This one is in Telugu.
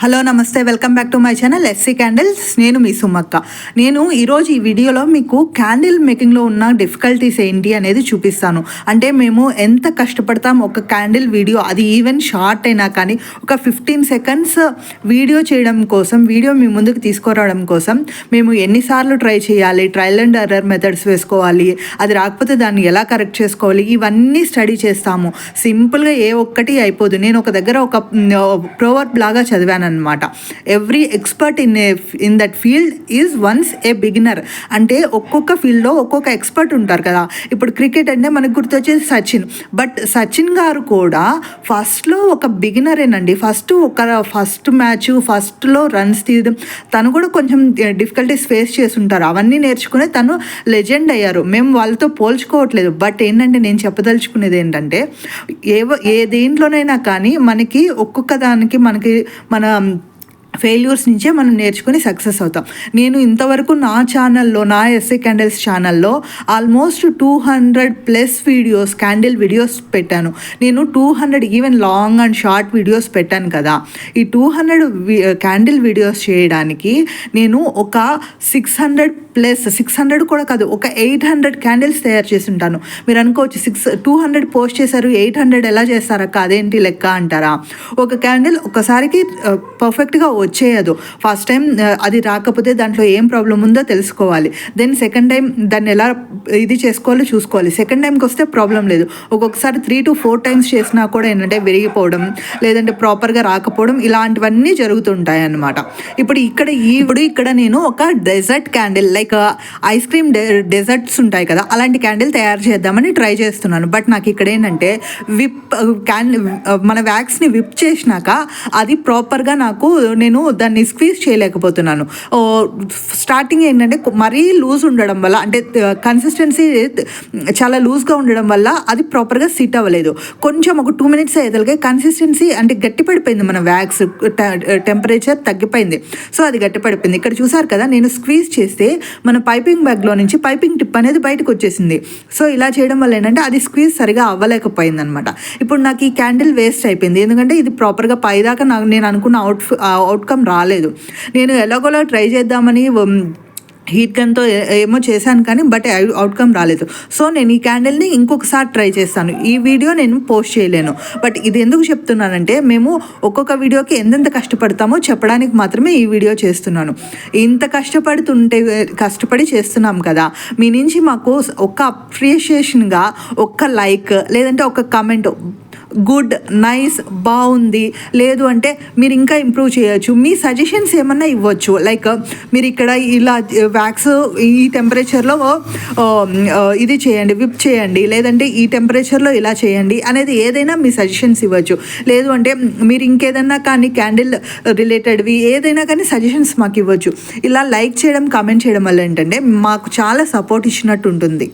హలో నమస్తే. Welcome back to my channel SC candles. నేను మీ సుమక్క. నేను ఈరోజు ఈ వీడియోలో మీకు క్యాండిల్ మేకింగ్లో ఉన్న డిఫికల్టీస్ ఏంటి అనేది చూపిస్తాను. అంటే మేము ఎంత కష్టపడతాం ఒక క్యాండిల్ వీడియో అది ఈవెన్ షార్ట్ అయినా కానీ ఒక ఫిఫ్టీన్ సెకండ్స్ వీడియో చేయడం కోసం వీడియో మీ ముందుకు తీసుకురావడం కోసం మేము ఎన్నిసార్లు ట్రై చేయాలి ట్రయల్ అండ్ ఎర్రర్ మెథడ్స్ వేసుకోవాలి అది రాకపోతే దాన్ని ఎలా కరెక్ట్ చేసుకోవాలి ఇవన్నీ స్టడీ చేస్తాము. సింపుల్గా ఏ ఒక్కటి అయిపోదు. నేను ఒక దగ్గర ఒక ప్రోవర్బ్ లాగా చదివాను అనమాట. Every expert in a in that field is once a beginner అంటే ఒక్కొక్క ఫీల్డ్లో ఒక్కొక్క ఎక్స్పర్ట్ ఉంటారు కదా. ఇప్పుడు క్రికెట్ అంటే మనకు గుర్తొచ్చేది సచిన్. బట్ సచిన్ గారు కూడా ఫస్ట్లో ఒక బిగినరేనండి ఫస్ట్ ఒక ఫస్ట్ మ్యాచ్ ఫస్ట్లో రన్స్ తీయడం. తను కూడా కొంచెం డిఫికల్టీస్ ఫేస్ చేసి ఉంటారు అవన్నీ నేర్చుకుని తను లెజెండ్ అయ్యారు. మేము వాళ్ళతో పోల్చుకోవట్లేదు. బట్ ఏంటంటే నేను చెప్పదలుచుకునేది ఏంటంటే ఏ ఏ దేంట్లోనైనా కానీ మనకి ఒక్కొక్క దానికి మనకి మన um, ఫెయిల్యూర్స్ నుంచే మనం నేర్చుకుని సక్సెస్ అవుతాం. నేను ఇంతవరకు నా ఛానల్లో నా ఎస్ఏ క్యాండిల్స్ ఛానల్లో almost two hundred plus videos candle videos పెట్టాను. నేను two hundred even long and short videos పెట్టాను కదా. ఈ టూ హండ్రెడ్ క్యాండిల్ వీడియోస్ చేయడానికి నేను ఒక six hundred plus six hundred కూడా కాదు ఒక ఎయిట్ హండ్రెడ్ క్యాండిల్స్ తయారు చేసి ఉంటాను మీరు అనుకోవచ్చు సిక్స్ టూ హండ్రెడ్ పోస్ట్ చేశారు ఎయిట్ హండ్రెడ్ ఎలా చేస్తారక్క అదేంటి లెక్క అంటారా? ఒక క్యాండిల్ ఒకసారికి పర్ఫెక్ట్గా వచ్చేయదు. ఫస్ట్ టైం అది రాకపోతే దాంట్లో ఏం ప్రాబ్లం ఉందో తెలుసుకోవాలి. దెన్ సెకండ్ టైం దాన్ని ఎలా ఇది చేసుకోవాలో చూసుకోవాలి. సెకండ్ టైంకి వస్తే ప్రాబ్లం లేదు. ఒక్కొక్కసారి త్రీ టు ఫోర్ టైమ్స్ చేసినా కూడా ఏంటంటే విరిగిపోవడం లేదంటే ప్రాపర్గా రాకపోవడం ఇలాంటివన్నీ జరుగుతుంటాయి అన్నమాట. ఇప్పుడు ఇక్కడ ఈ ఇప్పుడు ఇక్కడ నేను ఒక dessert candle like ice cream desserts ఉంటాయి కదా అలాంటి క్యాండిల్ తయారు చేద్దామని ట్రై చేస్తున్నాను. బట్ నాకు ఇక్కడ ఏంటంటే విప్ క్యాండిల్ మన వ్యాక్స్ని విప్ చేసినాక అది ప్రాపర్గా నాకు నేను దాన్ని స్క్వీజ్ చేయలేకపోతున్నాను. స్టార్టింగ్ ఏంటంటే మరీ లూజ్ ఉండడం వల్ల అంటే కన్సిస్టెన్సీ చాలా లూజ్గా ఉండడం వల్ల అది ప్రాపర్గా సిట్ అవ్వలేదు. కొంచెం ఒక టూ మినిట్స్ అయ్యేదలిగే కన్సిస్టెన్సీ అంటే గట్టిపడిపోయింది మన వ్యాక్స్ టెంపరేచర్ తగ్గిపోయింది. సో అది గట్టిపడిపోయింది. ఇక్కడ చూసారు కదా నేను స్క్వీజ్ చేస్తే మన పైపింగ్ బ్యాగ్లో నుంచి పైపింగ్ టిప్ అనేది బయటకు వచ్చేసింది. సో ఇలా చేయడం వల్ల ఏంటంటే అది స్క్వీజ్ సరిగా అవ్వలేకపోయింది అనమాట ఇప్పుడు నాకు ఈ క్యాండిల్ వేస్ట్ అయిపోయింది. ఎందుకంటే ఇది ప్రాపర్గా పైదాకా నాకు నేను అనుకున్న అవుట్ అవుట్ అవుట్కమ్ రాలేదు. నేను ఎలాగోలా ట్రై చేద్దామని హీట్ గన్తో ఏమో చేశాను కానీ బట్ అవుట్కమ్ రాలేదు. సో నేను ఈ క్యాండిల్ని ఇంకొకసారి ట్రై చేస్తాను. ఈ వీడియో నేను పోస్ట్ చేయలేను. బట్ ఇది ఎందుకు చెప్తున్నానంటే మేము ఒక్కొక్క వీడియోకి ఎంతెంత కష్టపడతామో చెప్పడానికి మాత్రమే ఈ వీడియో చేస్తున్నాను. ఇంత కష్టపడుతుంటే కష్టపడి చేస్తున్నాం కదా మీ నుంచి మాకు ఒక్క అప్రిషియేషన్గా ఒక్క లైక్ లేదంటే ఒక కమెంట్ గుడ్ నైస్ బాగుంది. లేదు అంటే మీరు ఇంకా ఇంప్రూవ్ చేయొచ్చు. మీ సజెషన్స్ ఏమన్నా ఇవ్వచ్చు. లైక్ మీరు ఇక్కడ ఇలా వ్యాక్స్ ఈ టెంపరేచర్లో ఇది చేయండి విప్ చేయండి. లేదంటే ఈ టెంపరేచర్లో ఇలా చేయండి అనేది ఏదైనా మీ సజెషన్స్ ఇవ్వచ్చు. లేదు అంటే మీరు ఇంకేదన్నా కానీ క్యాండిల్ రిలేటెడ్వి ఏదైనా కానీ సజెషన్స్ మాకు ఇవ్వచ్చు. ఇలా లైక్ చేయడం కామెంట్ చేయడం వల్ల ఏంటంటే మాకు చాలా సపోర్ట్ ఇచ్చినట్టు ఉంటుంది.